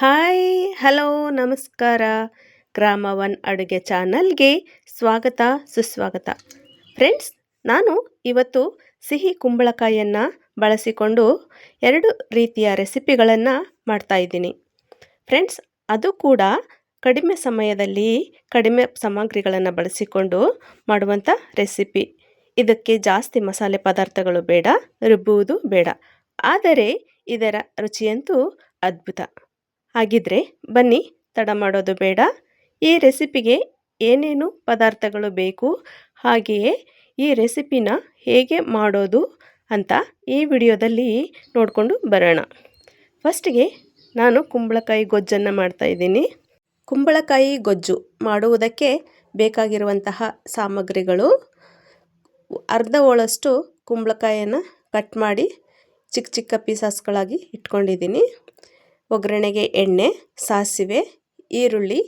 Hi, hello, ನಮಸ್ಕಾರ. ಗ್ರಾಮ one ಅಡುಗೆ ಚಾನಲ್ಗೆ ಸ್ವಾಗತ, ಸುಸ್ವಾಗತ. ಫ್ರೆಂಡ್ಸ್, ನಾನು ಇವತ್ತು ಸಿಹಿ ಕುಂಬಳಕಾಯಿಯನ್ನು ಬಳಸಿಕೊಂಡು ಎರಡು ರೀತಿಯ ರೆಸಿಪಿಗಳನ್ನು ಮಾಡ್ತಾಯಿದ್ದೀನಿ ಫ್ರೆಂಡ್ಸ್, ಅದು ಕೂಡ ಕಡಿಮೆ ಸಮಯದಲ್ಲಿ ಕಡಿಮೆ ಸಾಮಗ್ರಿಗಳನ್ನು ಬಳಸಿಕೊಂಡು ಮಾಡುವಂಥ ರೆಸಿಪಿ. ಇದಕ್ಕೆ ಜಾಸ್ತಿ ಮಸಾಲೆ ಪದಾರ್ಥಗಳು ಬೇಡ ರುಬ್ಬುವುದು ಬೇಡ. ಆದರೆ ಇದರ ರುಚಿಯಂತೂ ಅದ್ಭುತ. ಹಾಗಿದ್ರೆ ಬನ್ನಿ, ತಡ ಮಾಡೋದು ಬೇಡ. ಈ ರೆಸಿಪಿಗೆ ಏನೇನು ಪದಾರ್ಥಗಳು ಬೇಕು, ಹಾಗೆಯೇ ಈ ರೆಸಿಪಿನ ಹೇಗೆ ಮಾಡೋದು ಅಂತ ಈ ವಿಡಿಯೋದಲ್ಲಿ ನೋಡಿಕೊಂಡು ಬರೋಣ. ಫಸ್ಟಿಗೆ ನಾನು ಕುಂಬಳಕಾಯಿ ಗೊಜ್ಜನ್ನು ಮಾಡ್ತಾಯಿದ್ದೀನಿ ಕುಂಬಳಕಾಯಿ ಗೊಜ್ಜು ಮಾಡುವುದಕ್ಕೆ ಬೇಕಾಗಿರುವಂತಹ ಸಾಮಗ್ರಿಗಳು ಅರ್ಧ ಒಳಷ್ಟು ಕುಂಬಳಕಾಯಿಯನ್ನು ಕಟ್ ಮಾಡಿ ಚಿಕ್ಕ ಚಿಕ್ಕ ಪೀಸಸ್ಗಳಾಗಿ ಇಟ್ಕೊಂಡಿದ್ದೀನಿ. ಒಗ್ಗರಣೆಗೆ ಎಣ್ಣೆ, ಸಾಸಿವೆ, ಈರುಳ್ಳಿ,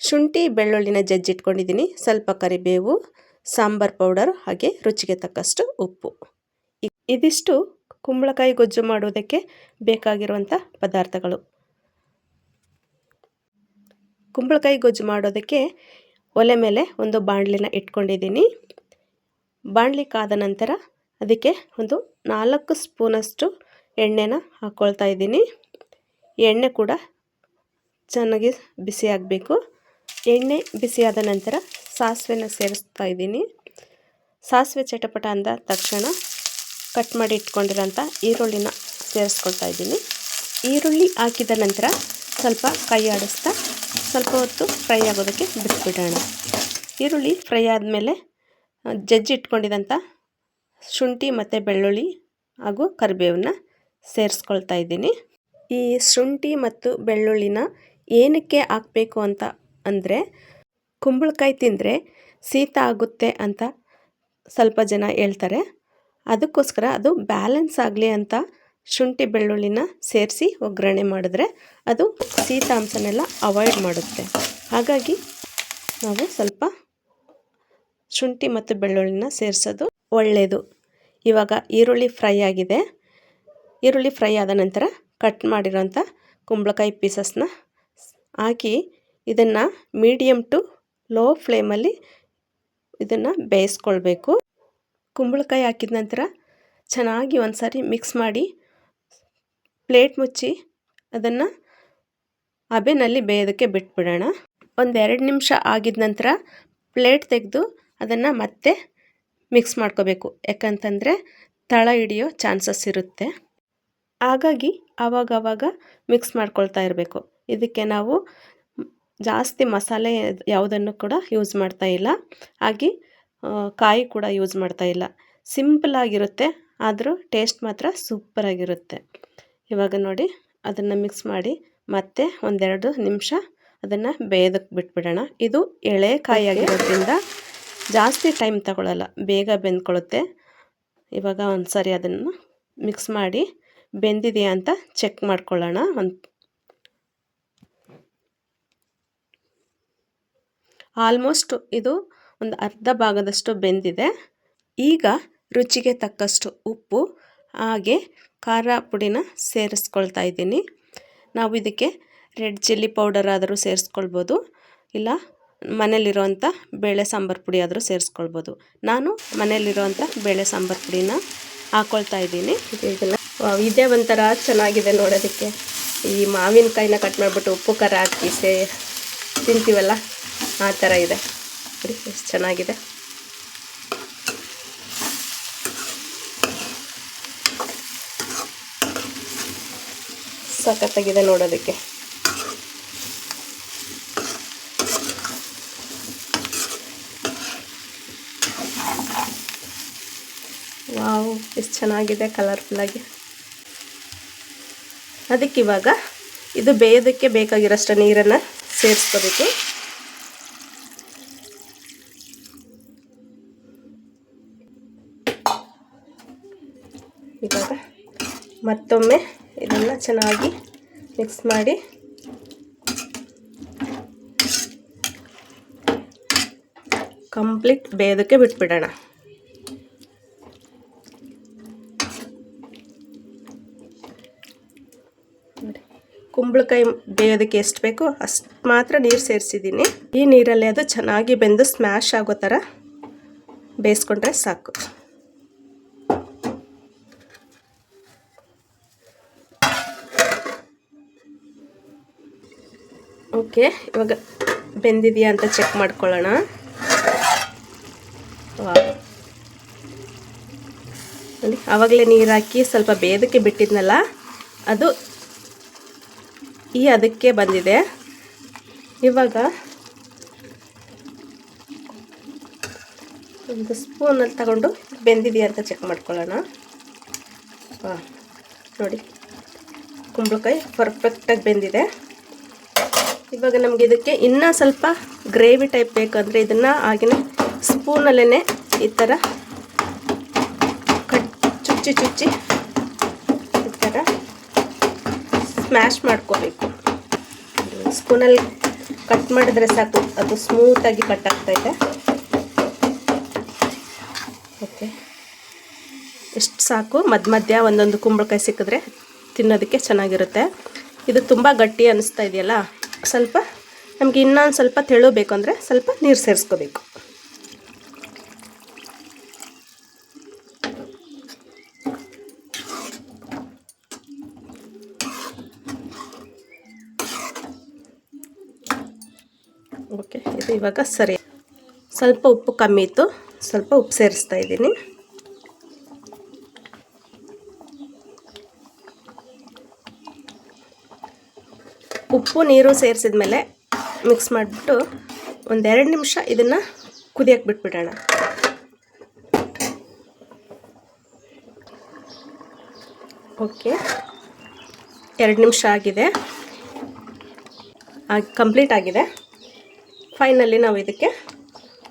ಶುಂಠಿ, ಬೆಳ್ಳುಳ್ಳಿನ ಜಜ್ಜಿಟ್ಕೊಂಡಿದ್ದೀನಿ. ಸ್ವಲ್ಪ ಕರಿಬೇವು, ಸಾಂಬಾರ್ ಪೌಡರ್ ಹಾಗೆ ರುಚಿಗೆ ತಕ್ಕಷ್ಟು ಉಪ್ಪು. ಇದಿಷ್ಟು ಕುಂಬಳಕಾಯಿ ಗೊಜ್ಜು ಮಾಡೋದಕ್ಕೆ ಬೇಕಾಗಿರುವಂಥ ಪದಾರ್ಥಗಳು. ಕುಂಬಳಕಾಯಿ ಗೊಜ್ಜು ಮಾಡೋದಕ್ಕೆ ಒಲೆ ಮೇಲೆ ಒಂದು ಬಾಣಲಿನ ಇಟ್ಕೊಂಡಿದ್ದೀನಿ. ಬಾಣಲಿ ಕಾದ ನಂತರ ಅದಕ್ಕೆ ಒಂದು ನಾಲ್ಕು ಸ್ಪೂನಷ್ಟು ಎಣ್ಣೆನ ಹಾಕ್ಕೊಳ್ತಾ ಇದ್ದೀನಿ. ಎಣ್ಣೆ ಕೂಡ ಚೆನ್ನಾಗಿ ಬಿಸಿ ಆಗಬೇಕು. ಎಣ್ಣೆ ಬಿಸಿಯಾದ ನಂತರ ಸಾಸಿವೆನ ಸೇರಿಸ್ತಾ ಇದ್ದೀನಿ. ಸಾಸಿವೆ ಚಟಪಟ ಅಂದ ತಕ್ಷಣ ಕಟ್ ಮಾಡಿ ಇಟ್ಕೊಂಡಿರೋಂಥ ಈರುಳ್ಳಿನ ಸೇರಿಸ್ಕೊಳ್ತಾ ಇದ್ದೀನಿ. ಈರುಳ್ಳಿ ಹಾಕಿದ ನಂತರ ಸ್ವಲ್ಪ ಕೈ ಆಡಿಸ್ತಾ ಸ್ವಲ್ಪ ಹೊತ್ತು ಫ್ರೈ ಆಗೋದಕ್ಕೆ ಬಿಟ್ಬಿಡೋಣ. ಈರುಳ್ಳಿ ಫ್ರೈ ಆದಮೇಲೆ ಜಜ್ಜಿ ಇಟ್ಕೊಂಡಿದ್ದಂಥ ಶುಂಠಿ ಮತ್ತು ಬೆಳ್ಳುಳ್ಳಿ ಹಾಗೂ ಕರಿಬೇವನ್ನ ಸೇರಿಸ್ಕೊಳ್ತಾ ಇದ್ದೀನಿ. ಈ ಶುಂಠಿ ಮತ್ತು ಬೆಳ್ಳುಳ್ಳಿನ ಏನಕ್ಕೆ ಹಾಕಬೇಕು ಅಂತ ಅಂದರೆ ಕುಂಬಳಕಾಯಿ ತಿಂದರೆ ಶೀತ ಆಗುತ್ತೆ ಅಂತ ಸ್ವಲ್ಪ ಜನ ಹೇಳ್ತಾರೆ. ಅದಕ್ಕೋಸ್ಕರ ಅದು ಬ್ಯಾಲೆನ್ಸ್ ಆಗಲಿ ಅಂತ ಶುಂಠಿ ಬೆಳ್ಳುಳ್ಳಿನ ಸೇರಿಸಿ ಒಗ್ಗರಣೆ ಮಾಡಿದ್ರೆ ಅದು ಶೀತಾಂಶನೆಲ್ಲ ಅವಾಯ್ಡ್ ಮಾಡುತ್ತೆ. ಹಾಗಾಗಿ ನಾವು ಸ್ವಲ್ಪ ಶುಂಠಿ ಮತ್ತು ಬೆಳ್ಳುಳ್ಳಿನ ಸೇರಿಸೋದು ಒಳ್ಳೆಯದು ಇವಾಗ ಈರುಳ್ಳಿ ಫ್ರೈ ಆಗಿದೆ. ಈರುಳ್ಳಿ ಫ್ರೈ ಆದ ನಂತರ ಕಟ್ ಮಾಡಿರೋಂಥ ಕುಂಬಳಕಾಯಿ ಪೀಸಸ್ನ ಹಾಕಿ ಇದನ್ನು ಮೀಡಿಯಮ್ ಟು ಲೋ ಫ್ಲೇಮಲ್ಲಿ ಇದನ್ನು ಬೇಯಿಸ್ಕೊಳ್ಬೇಕು. ಕುಂಬಳಕಾಯಿ ಹಾಕಿದ ನಂತರ ಚೆನ್ನಾಗಿ ಒಂದು ಸಾರಿ ಮಿಕ್ಸ್ ಮಾಡಿ ಪ್ಲೇಟ್ ಮುಚ್ಚಿ ಅದನ್ನು ಹಬೆನಲ್ಲಿ ಬೇಯೋದಕ್ಕೆ ಬಿಟ್ಬಿಡೋಣ. ಒಂದೆರಡು ನಿಮಿಷ ಆಗಿದ ನಂತರ ಪ್ಲೇಟ್ ತೆಗೆದು ಅದನ್ನು ಮತ್ತೆ ಮಿಕ್ಸ್ ಮಾಡ್ಕೋಬೇಕು. ಯಾಕಂತಂದರೆ ತಳ ಹಿಡಿಯೋ ಚಾನ್ಸಸ್ ಇರುತ್ತೆ. ಹಾಗಾಗಿ ಆವಾಗವಾಗ ಮಿಕ್ಸ್ ಮಾಡ್ಕೊಳ್ತಾ ಇರಬೇಕು. ಇದಕ್ಕೆ ನಾವು ಜಾಸ್ತಿ ಮಸಾಲೆ ಯಾವುದನ್ನು ಕೂಡ ಯೂಸ್ ಮಾಡ್ತಾ ಇಲ್ಲ. ಹಾಗೆ ಕಾಯಿ ಕೂಡ ಯೂಸ್ ಮಾಡ್ತಾ ಇಲ್ಲ. ಸಿಂಪಲಾಗಿರುತ್ತೆ ಆದರೂ ಟೇಸ್ಟ್ ಮಾತ್ರ ಸೂಪರಾಗಿರುತ್ತೆ ಇವಾಗ ನೋಡಿ ಅದನ್ನು ಮಿಕ್ಸ್ ಮಾಡಿ ಮತ್ತೆ ಒಂದೆರಡು ನಿಮಿಷ ಅದನ್ನು ಬೇಯೋದಕ್ಕೆ ಬಿಟ್ಬಿಡೋಣ. ಇದು ಎಳೆ ಕಾಯಿ ಆಗಿರೋದ್ರಿಂದ ಜಾಸ್ತಿ ಟೈಮ್ ತಗೊಳ್ಳಲ್ಲ ಬೇಗ ಬೆಂದ್ಕೊಳ್ಳುತ್ತೆ ಇವಾಗ ಒಂದು ಸಾರಿ ಅದನ್ನು ಮಿಕ್ಸ್ ಮಾಡಿ ಬೆಂದಿದೆಯಾ ಅಂತ ಚೆಕ್ ಮಾಡ್ಕೊಳ್ಳೋಣ ಅಂತ. ಆಲ್ಮೋಸ್ಟ್ ಇದು ಒಂದು ಅರ್ಧ ಭಾಗದಷ್ಟು ಬೆಂದಿದೆ. ಈಗ ರುಚಿಗೆ ತಕ್ಕಷ್ಟು ಉಪ್ಪು, ಹಾಗೆ ಖಾರ ಪುಡಿನ ಸೇರಿಸ್ಕೊಳ್ತಾ ಇದ್ದೀನಿ. ನಾವು ಇದಕ್ಕೆ ರೆಡ್ ಚಿಲ್ಲಿ ಪೌಡರ್ ಆದರೂ ಸೇರಿಸ್ಕೊಳ್ಬೋದು, ಇಲ್ಲ ಮನೇಲಿರೋವಂಥ ಬೇಳೆ ಸಾಂಬಾರು ಪುಡಿ ಆದರೂ ಸೇರಿಸ್ಕೊಳ್ಬೋದು. ನಾನು ಮನೇಲಿರೋವಂಥ ಬೇಳೆ ಸಾಂಬಾರು ಪುಡಿನ ಹಾಕ್ಕೊಳ್ತಾ ಇದ್ದೀನಿ. ಇದೆಲ್ಲ ಇದೇ ಒಂಥರ ಚೆನ್ನಾಗಿದೆ ನೋಡೋದಕ್ಕೆ. ಈ ಮಾವಿನಕಾಯಿನ ಕಟ್ ಮಾಡಿಬಿಟ್ಟು ಉಪ್ಪು, ಖಾರ ಹಾಕಿ ಸೇ ತಿಂತೀವಲ್ಲ, ಆ ಥರ ಇದೆ. ನೋಡಿ, ಎಷ್ಟು ಚೆನ್ನಾಗಿದೆ. ಸಖತ್ತಾಗಿದೆ ನೋಡೋದಕ್ಕೆ. ವಾವ್, ಎಷ್ಟು ಚೆನ್ನಾಗಿದೆ ಕಲರ್ಫುಲ್ಲಾಗಿ ಅದಕ್ಕಿವಾಗ ಇದು ಬೇಯೋದಕ್ಕೆ ಬೇಕಾಗಿರೋಷ್ಟು ನೀರನ್ನು ಸೇರಿಸ್ಕೋಬೇಕು. ಇವಾಗ ಮತ್ತೊಮ್ಮೆ ಇದನ್ನು ಚೆನ್ನಾಗಿ ಮಿಕ್ಸ್ ಮಾಡಿ. ಕಂಪ್ಲೀಟ್ ಬೇಯೋದಕ್ಕೆ ಬಿಟ್ಬಿಡೋಣ. ಕುಂಬಳಕಾಯಿ ಬೇಯೋದಕ್ಕೆ ಎಷ್ಟು ಬೇಕೋ ಅಷ್ಟು ಮಾತ್ರ ನೀರು ಸೇರಿಸಿದ್ದೀನಿ. ಈ ನೀರಲ್ಲಿ ಅದು ಚೆನ್ನಾಗಿ ಬೆಂದು ಸ್ಮ್ಯಾಶ್ ಆಗೋ ಥರ ಬೇಯಿಸ್ಕೊಂಡ್ರೆ ಸಾಕು. ಓಕೆ, ಇವಾಗ ಬೆಂದಿದೆಯಾ ಅಂತ ಚೆಕ್ ಮಾಡ್ಕೊಳ್ಳೋಣ. ನೋಡಿ, ಆವಾಗಲೇ ನೀರು ಹಾಕಿ ಸ್ವಲ್ಪ ಬೇಯೋದಕ್ಕೆ ಬಿಟ್ಟಿದ್ನಲ್ಲ, ಅದು ಈ ಅದಕ್ಕೆ ಬಂದಿದೆ. ಇವಾಗ ಒಂದು ಸ್ಪೂನಲ್ಲಿ ತಗೊಂಡು ಬೆಂದಿದೆಯಾ ಅಂತ ಚೆಕ್ ಮಾಡ್ಕೊಳ್ಳೋಣ. ಹಾಂ, ನೋಡಿ. ಕುಂಬಳಕಾಯಿ ಪರ್ಫೆಕ್ಟಾಗಿ ಬೆಂದಿದೆ. ಇವಾಗ ನಮಗೆ ಇದಕ್ಕೆ ಇನ್ನೂ ಸ್ವಲ್ಪ ಗ್ರೇವಿ ಟೈಪ್ ಬೇಕಂದರೆ ಇದನ್ನು ಆಗಿನ ಸ್ಪೂನಲ್ಲೇ ಈ ಥರ ಕಟ್ ಚುಚ್ಚಿ ಚುಚ್ಚಿ ಈ ಥರ ಸ್ಮ್ಯಾಶ್ ಮಾಡ್ಕೋಬೇಕು. ಸ್ಪೂನಲ್ಲಿ ಕಟ್ ಮಾಡಿದ್ರೆ ಸಾಕು. ಅದು ಸ್ಮೂತಾಗಿ ಕಟ್ ಆಗ್ತೈತೆ ಓಕೆ. ಇಷ್ಟು ಸಾಕು? ಮಧ್ಯ ಮಧ್ಯ ಒಂದೊಂದು ಕುಂಬಳಕಾಯಿ ಸಿಕ್ಕಿದ್ರೆ ತಿನ್ನೋದಕ್ಕೆ ಚೆನ್ನಾಗಿರುತ್ತೆ. ಇದು ತುಂಬ ಗಟ್ಟಿ ಅನ್ನಿಸ್ತಾ ಇದೆಯಲ್ಲ? ಸ್ವಲ್ಪ ನಮಗೆ ಇನ್ನೊಂದು ಸ್ವಲ್ಪ ತೆಳು ಬೇಕು ಅಂದರೆ ಸ್ವಲ್ಪ ನೀರು ಸೇರಿಸ್ಕೋಬೇಕು ಓಕೆ ಇದು ಇವಾಗ ಸರಿ. ಸ್ವಲ್ಪ ಉಪ್ಪು ಕಮ್ಮಿ ಇತ್ತು. ಸ್ವಲ್ಪ ಉಪ್ಪು ಸೇರಿಸ್ತಾ ಇದ್ದೀನಿ. ಉಪ್ಪು, ನೀರು ಸೇರಿಸಿದ ಮೇಲೆ ಮಿಕ್ಸ್ ಮಾಡಿಬಿಟ್ಟು ಒಂದೆರಡು ನಿಮಿಷ ಇದನ್ನು ಕುದಿಯಕ್ಕೆ ಬಿಟ್ಬಿಡೋಣ. ಓಕೆ. ಎರಡು ನಿಮಿಷ ಆಗಿದೆ. ಕಂಪ್ಲೀಟ್ ಆಗಿದೆ. ಫೈನಲ್ಲಿ ನಾವು ಇದಕ್ಕೆ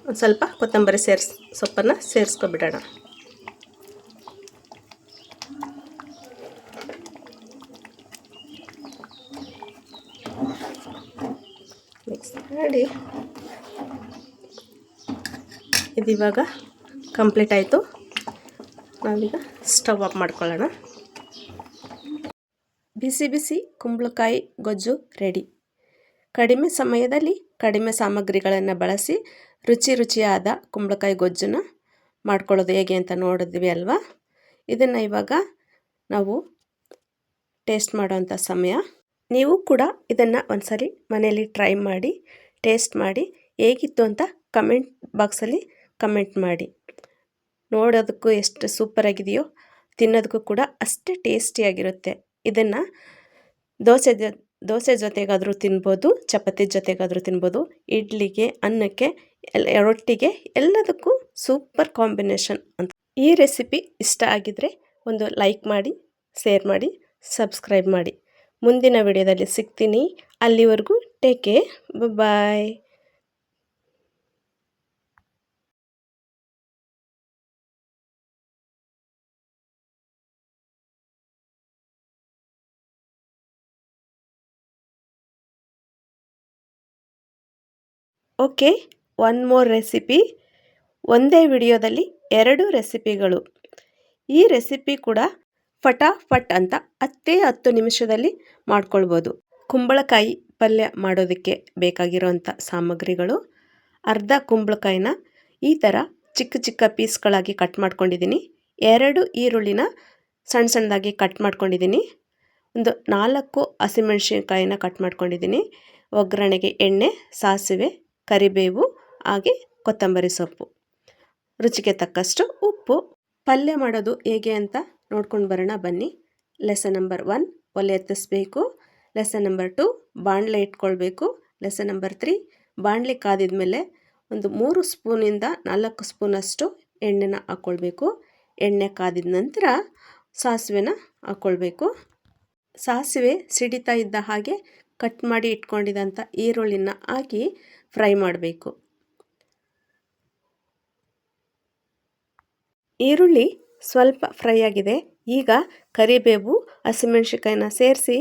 ಒಂದು ಸ್ವಲ್ಪ ಕೊತ್ತಂಬರಿ ಸೇರಿಸ್ ಸೊಪ್ಪನ್ನು ಸೇರಿಸ್ಕೊಬಿಡೋಣ. ಮಿಕ್ಸ್ ಮಾಡಿ. ಇದು ಇವಾಗ ಕಂಪ್ಲೀಟ್ ಆಯಿತು. ನಾವೀಗ ಸ್ಟವ್ ಆಫ್ ಮಾಡ್ಕೊಳ್ಳೋಣ. ಬಿಸಿ ಬಿಸಿ ಕುಂಬಳಕಾಯಿ ಗೊಜ್ಜು ರೆಡಿ. ಕಡಿಮೆ ಸಮಯದಲ್ಲಿ ಕಡಿಮೆ ಸಾಮಗ್ರಿಗಳನ್ನು ಬಳಸಿ ರುಚಿ ರುಚಿಯಾದ ಕುಂಬಳಕಾಯಿ ಗೊಜ್ಜನ್ನು ಮಾಡ್ಕೊಳ್ಳೋದು ಹೇಗೆ ಅಂತ ನೋಡಿದ್ವಿ ಅಲ್ವಾ? ಇದನ್ನು ಇವಾಗ ನಾವು ಟೇಸ್ಟ್ ಮಾಡೋವಂಥ ಸಮಯ. ನೀವು ಕೂಡ ಇದನ್ನು ಒಂದ್ಸರಿ ಮನೆಯಲ್ಲಿ ಟ್ರೈ ಮಾಡಿ, ಟೇಸ್ಟ್ ಮಾಡಿ, ಹೇಗಿತ್ತು ಅಂತ ಕಮೆಂಟ್ ಬಾಕ್ಸಲ್ಲಿ ಕಮೆಂಟ್ ಮಾಡಿ. ನೋಡೋದಕ್ಕೂ ಎಷ್ಟು ಸೂಪರಾಗಿದೆಯೋ, ತಿನ್ನೋದಕ್ಕೂ ಕೂಡ ಅಷ್ಟೇ ಟೇಸ್ಟಿಯಾಗಿರುತ್ತೆ. ಇದನ್ನು ದೋಸೆ ದೋಸೆ ಜೊತೆಗಾದರೂ ತಿನ್ಬೋದು, ಚಪಾತಿ ಜೊತೆಗಾದರೂ ತಿನ್ಬೋದು, ಇಡ್ಲಿಗೆ, ಅನ್ನಕ್ಕೆ ರೊಟ್ಟಿಗೆ ಎಲ್ಲದಕ್ಕೂ ಸೂಪರ್ ಕಾಂಬಿನೇಷನ್ ಅಂತ. ಈ ರೆಸಿಪಿ ಇಷ್ಟ ಆಗಿದರೆ ಒಂದು ಲೈಕ್ ಮಾಡಿ, ಶೇರ್ ಮಾಡಿ, ಸಬ್ಸ್ಕ್ರೈಬ್ ಮಾಡಿ. ಮುಂದಿನ ವಿಡಿಯೋದಲ್ಲಿ ಸಿಗ್ತೀನಿ. ಅಲ್ಲಿವರೆಗೂ take care. Bye. Okay, one more recipe. ಒಂದೇ ವಿಡಿಯೋದಲ್ಲಿ ಎರಡು ರೆಸಿಪಿಗಳು. ಈ ರೆಸಿಪಿ ಕೂಡ ಫಟಾಫಟ್ ಅಂತ ಹತ್ತೇ ಹತ್ತು ನಿಮಿಷದಲ್ಲಿ ಮಾಡ್ಕೊಳ್ಬೋದು. ಕುಂಬಳಕಾಯಿ ಪಲ್ಯ ಮಾಡೋದಕ್ಕೆ ಬೇಕಾಗಿರುವಂಥ ಸಾಮಗ್ರಿಗಳು. ಅರ್ಧ ಕುಂಬಳಕಾಯಿನ ಈ ಥರ ಚಿಕ್ಕ ಚಿಕ್ಕ ಪೀಸ್ಗಳಾಗಿ ಕಟ್ ಮಾಡ್ಕೊಂಡಿದ್ದೀನಿ. ಎರಡು ಈರುಳ್ಳಿನ ಸಣ್ಣ ಸಣ್ಣದಾಗಿ ಕಟ್ ಮಾಡ್ಕೊಂಡಿದ್ದೀನಿ. ಒಂದು ನಾಲ್ಕು ಹಸಿಮೆಣ್ಸಿನ್ಕಾಯಿನ ಕಟ್ ಮಾಡ್ಕೊಂಡಿದ್ದೀನಿ. ಒಗ್ಗರಣೆಗೆ ಎಣ್ಣೆ, ಸಾಸಿವೆ ಕರಿಬೇವು, ಹಾಗೆ ಕೊತ್ತಂಬರಿ ಸೊಪ್ಪು. ರುಚಿಗೆ ತಕ್ಕಷ್ಟು ಉಪ್ಪು. ಪಲ್ಯ ಮಾಡೋದು ಹೇಗೆ ಅಂತ ನೋಡ್ಕೊಂಡು ಬರೋಣ ಬನ್ನಿ. ಲೆಸನ್ ನಂಬರ್ ಒನ್ ಒಲೆ ಎತ್ತಿಸ್ಬೇಕು. ಲೆಸನ್ ನಂಬರ್ ಟು ಬಾಣಲೆ ಇಟ್ಕೊಳ್ಬೇಕು. ಲೆಸನ್ ನಂಬರ್ ತ್ರೀ ಬಾಣಲೆ ಕಾದಿದ ಮೇಲೆ ಒಂದು ಮೂರು ಸ್ಪೂನಿಂದ ನಾಲ್ಕು ಸ್ಪೂನಷ್ಟು ಎಣ್ಣೆನ ಹಾಕ್ಕೊಳ್ಬೇಕು ಎಣ್ಣೆ ಕಾದಿದ ನಂತರ ಸಾಸಿವೆನ ಹಾಕ್ಕೊಳ್ಬೇಕು ಸಾಸಿವೆ ಸಿಡಿತಾ ಇದ್ದ ಹಾಗೆ ಕಟ್ ಮಾಡಿ ಇಟ್ಕೊಂಡಿದ್ದಂಥ ಈರುಳ್ಳಿನ ಹಾಕಿ ಫ್ರೈ ಮಾಡಬೇಕು. ಈರುಳ್ಳಿ ಸ್ವಲ್ಪ ಫ್ರೈ ಆಗಿದೆ. ಈಗ ಕರಿಬೇವು ಹಸಿಮೆಣ್ಸಿಕಾಯಿನ ಸೇರಿಸಿ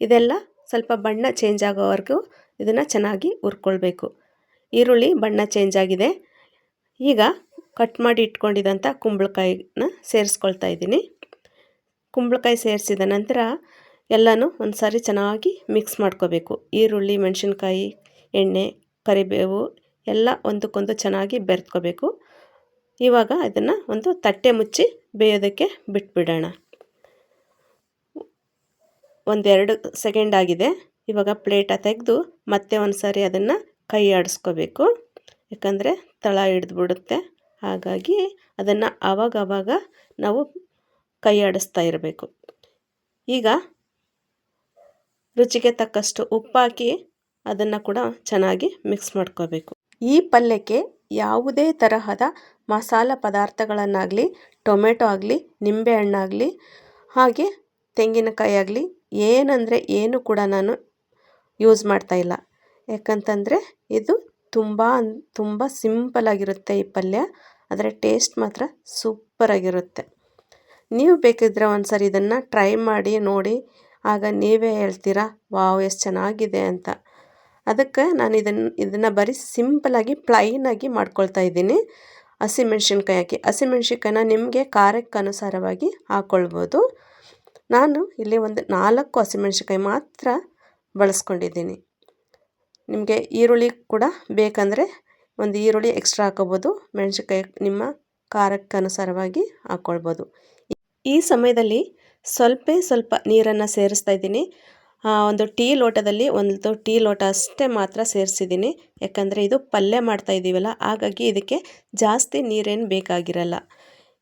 ಇದೆಲ್ಲ ಸ್ವಲ್ಪ ಬಣ್ಣ ಚೇಂಜ್ ಆಗೋವರೆಗೂ ಇದನ್ನು ಚೆನ್ನಾಗಿ ಹುರ್ಕೊಳ್ಬೇಕು. ಈರುಳ್ಳಿ ಬಣ್ಣ ಚೇಂಜ್ ಆಗಿದೆ. ಈಗ ಕಟ್ ಮಾಡಿ ಇಟ್ಕೊಂಡಿದ್ದಂಥ ಕುಂಬಳಕಾಯಿನ ಸೇರಿಸ್ಕೊಳ್ತಾ ಇದ್ದೀನಿ. ಕುಂಬಳಕಾಯಿ ಸೇರಿಸಿದ ನಂತರ ಎಲ್ಲನೂ ಒಂದು ಸಾರಿ ಚೆನ್ನಾಗಿ ಮಿಕ್ಸ್ ಮಾಡ್ಕೋಬೇಕು. ಈರುಳ್ಳಿ, ಮೆಣಸಿನ್ಕಾಯಿ, ಎಣ್ಣೆ, ಕರಿಬೇವು ಎಲ್ಲ ಒಂದಕ್ಕೊಂದು ಚೆನ್ನಾಗಿ ಬೆರೆತ್ಕೋಬೇಕು ಇವಾಗ ಅದನ್ನು ಒಂದು ತಟ್ಟೆ ಮುಚ್ಚಿ ಬೇಯೋದಕ್ಕೆ ಬಿಟ್ಬಿಡೋಣ. ಒಂದೆರಡು ಸೆಕೆಂಡ್ ಆಗಿದೆ. ಇವಾಗ ಪ್ಲೇಟ ತೆಗೆದು ಮತ್ತೆ ಒಂದು ಸಾರಿ ಅದನ್ನು ಕೈ ಆಡಿಸ್ಕೋಬೇಕು. ಯಾಕಂದರೆ ತಳ ಹಿಡಿದ್ಬಿಡುತ್ತೆ. ಹಾಗಾಗಿ ಅದನ್ನು ಆವಾಗ ಆವಾಗ ನಾವು ಕೈ ಆಡಿಸ್ತಾ ಇರಬೇಕು. ಈಗ ರುಚಿಗೆ ತಕ್ಕಷ್ಟು ಉಪ್ಪಾಕಿ ಅದನ್ನು ಕೂಡ ಚೆನ್ನಾಗಿ ಮಿಕ್ಸ್ ಮಾಡ್ಕೋಬೇಕು. ಈ ಪಲ್ಯಕ್ಕೆ ಯಾವುದೇ ತರಹದ ಮಸಾಲ ಪದಾರ್ಥಗಳನ್ನಾಗಲಿ, ಟೊಮೆಟೊ ಆಗಲಿ, ನಿಂಬೆ ಹಣ್ಣಾಗಲಿ ಹಾಗೆ ತೆಂಗಿನಕಾಯಿ ಆಗಲಿ, ಏನಂದರೆ ಏನು ಕೂಡ ನಾನು ಯೂಸ್ ಮಾಡ್ತಾಯಿಲ್ಲ ಯಾಕಂತಂದರೆ ಇದು ತುಂಬ ತುಂಬ ಸಿಂಪಲಾಗಿರುತ್ತೆ ಈ ಪಲ್ಯ. ಅದರ ಟೇಸ್ಟ್ ಮಾತ್ರ ಸೂಪರಾಗಿರುತ್ತೆ ನೀವು ಬೇಕಿದ್ರೆ ಒಂದು ಸರಿ ಇದನ್ನು ಟ್ರೈ ಮಾಡಿ, ನೋಡಿ ಆಗ ನೀವೇ ಹೇಳ್ತೀರಾ, ವಾವ್, ಎಷ್ಟು ಚೆನ್ನಾಗಿದೆ ಅಂತ. ಅದಕ್ಕೆ ನಾನು ಇದನ್ನು ಇದನ್ನು ಬರೀ ಸಿಂಪಲಾಗಿ ಪ್ಲೈನಾಗಿ ಮಾಡ್ಕೊಳ್ತಾ ಇದ್ದೀನಿ. ಹಸಿಮೆಣ್ಸಿನ್ಕಾಯಿ ಹಾಕಿ ಹಸಿಮೆಣ್ಸಿನ್ಕಾಯಿನ ನಿಮಗೆ ಖಾರಕ್ಕೆ ಅನುಸಾರವಾಗಿ ಹಾಕ್ಕೊಳ್ಬೋದು ನಾನು ಇಲ್ಲಿ ಒಂದು ನಾಲ್ಕು ಹಸಿಮೆಣ್ಸಿನ್ಕಾಯಿ ಮಾತ್ರ ಬಳಸ್ಕೊಂಡಿದ್ದೀನಿ. ನಿಮಗೆ ಈರುಳ್ಳಿ ಕೂಡ ಬೇಕಂದರೆ ಒಂದು ಈರುಳ್ಳಿ ಎಕ್ಸ್ಟ್ರಾ ಹಾಕೋಬೋದು. ಮೆಣಸಿನ್ಕಾಯಿ ನಿಮ್ಮ ಖಾರಕ್ಕೆ ಅನುಸಾರವಾಗಿ ಹಾಕ್ಕೊಳ್ಬೋದು ಈ ಸಮಯದಲ್ಲಿ ಸ್ವಲ್ಪ ಸ್ವಲ್ಪ ನೀರನ್ನು ಸೇರಿಸ್ತಾ ಇದ್ದೀನಿ. ಒಂದು ಟೀ ಲೋಟದಲ್ಲಿ ಒಂದು ಟೀ ಲೋಟ ಅಷ್ಟೇ ಮಾತ್ರ ಸೇರಿಸಿದ್ದೀನಿ. ಯಾಕಂದರೆ ಇದು ಪಲ್ಯ ಮಾಡ್ತಾ ಇದ್ದೀವಲ್ಲ, ಹಾಗಾಗಿ ಇದಕ್ಕೆ ಜಾಸ್ತಿ ನೀರೇನು ಬೇಕಾಗಿರಲ್ಲ.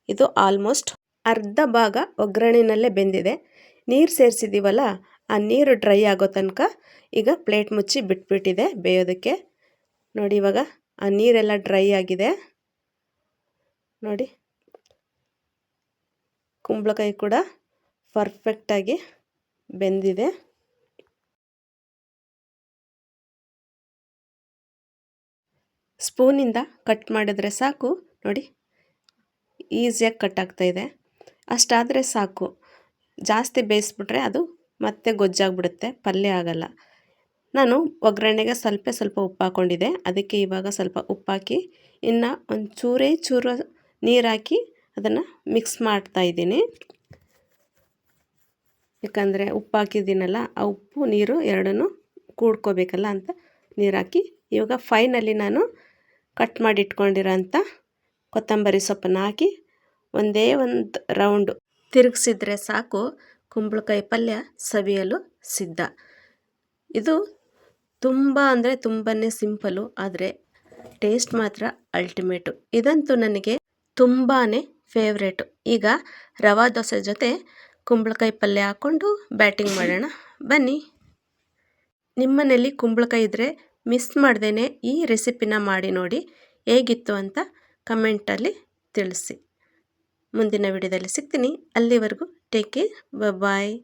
ಇದು ಆಲ್ಮೋಸ್ಟ್ ಅರ್ಧ ಭಾಗ ಒಗ್ಗರಣೆಯಲ್ಲೇ ಬೆಂದಿದೆ. ನೀರು ಸೇರಿಸಿದ್ದೀವಲ್ಲ ಆ ನೀರು ಡ್ರೈ ಆಗೋ ತನಕ ಈಗ ಪ್ಲೇಟ್ ಮುಚ್ಚಿ ಬಿಟ್ಬಿಟ್ಟಿದೆ ಬೇಯೋದಕ್ಕೆ. ನೋಡಿ ಇವಾಗ, ಆ ನೀರೆಲ್ಲ ಡ್ರೈ ಆಗಿದೆ. ನೋಡಿ, ಕುಂಬಳಕಾಯಿ ಕೂಡ ಪರ್ಫೆಕ್ಟಾಗಿ ಬೆಂದಿದೆ. ಸ್ಪೂನಿಂದ ಕಟ್ ಮಾಡಿದ್ರೆ ಸಾಕು. ನೋಡಿ ಈಸಿಯಾಗಿ ಕಟ್ ಆಗ್ತಾಯಿದೆ ಅಷ್ಟಾದರೆ ಸಾಕು. ಜಾಸ್ತಿ ಬೇಯಿಸ್ಬಿಟ್ರೆ ಅದು ಮತ್ತೆ ಗೊಜ್ಜಾಗ್ಬಿಡುತ್ತೆ, ಪಲ್ಯ ಆಗಲ್ಲ. ನಾನು ಒಗ್ಗರಣೆಗೆ ಸ್ವಲ್ಪ ಸ್ವಲ್ಪ ಉಪ್ಪು ಹಾಕ್ಕೊಂಡಿದ್ದೆ ಅದಕ್ಕೆ ಇವಾಗ ಸ್ವಲ್ಪ ಉಪ್ಪಾಕಿ ಇನ್ನು ಒಂದು ಚೂರೇ ಚೂರು ನೀರು ಹಾಕಿ ಅದನ್ನು ಮಿಕ್ಸ್ ಮಾಡ್ತಾ ಇದ್ದೀನಿ. ಯಾಕಂದರೆ ಉಪ್ಪು ಹಾಕಿದ್ದೀನಲ್ಲ, ಆ ಉಪ್ಪು ನೀರು ಎರಡನ್ನೂ ಕೂಡ್ಕೋಬೇಕಲ್ಲ ಅಂತ ನೀರು ಹಾಕಿ ಇವಾಗ ಫೈನಲ್ಲಿ ನಾನು ಕಟ್ ಮಾಡಿ ಇಟ್ಕೊಂಡಿರೋಂಥ ಕೊತ್ತಂಬರಿ ಸೊಪ್ಪನ್ನು ಹಾಕಿ ಒಂದೇ ಒಂದು ರೌಂಡು ತಿರುಗಿಸಿದ್ರೆ ಸಾಕು, ಕುಂಬಳಕಾಯಿ ಪಲ್ಯ ಸವಿಯಲು ಸಿದ್ಧ. ಇದು ತುಂಬ ಅಂದರೆ ತುಂಬಾ ಸಿಂಪಲು, ಆದರೆ ಟೇಸ್ಟ್ ಮಾತ್ರ ಅಲ್ಟಿಮೇಟು. ಇದಂತೂ ನನಗೆ ತುಂಬಾ ಫೇವ್ರೇಟು. ಈಗ ರವಾ ದೋಸೆ ಜೊತೆ ಕುಂಬಳಕಾಯಿ ಪಲ್ಯ ಹಾಕ್ಕೊಂಡು ಬ್ಯಾಟಿಂಗ್ ಮಾಡೋಣ. ಬನ್ನಿ. ನಿಮ್ಮನೇಲಿ ಕುಂಬಳಕಾಯಿ ಇದ್ದರೆ ಮಿಸ್ ಮಾಡ್ದೇ ಈ ರೆಸಿಪಿನ ಮಾಡಿ ನೋಡಿ ಹೇಗಿತ್ತು ಅಂತ ಕಮೆಂಟಲ್ಲಿ ತಿಳಿಸಿ. ಮುಂದಿನ ವಿಡಿಯೋದಲ್ಲಿ ಸಿಗ್ತೀನಿ. ಅಲ್ಲಿವರೆಗೂ ಟೇಕ್ ಕೇರ್ ಬಾಯ್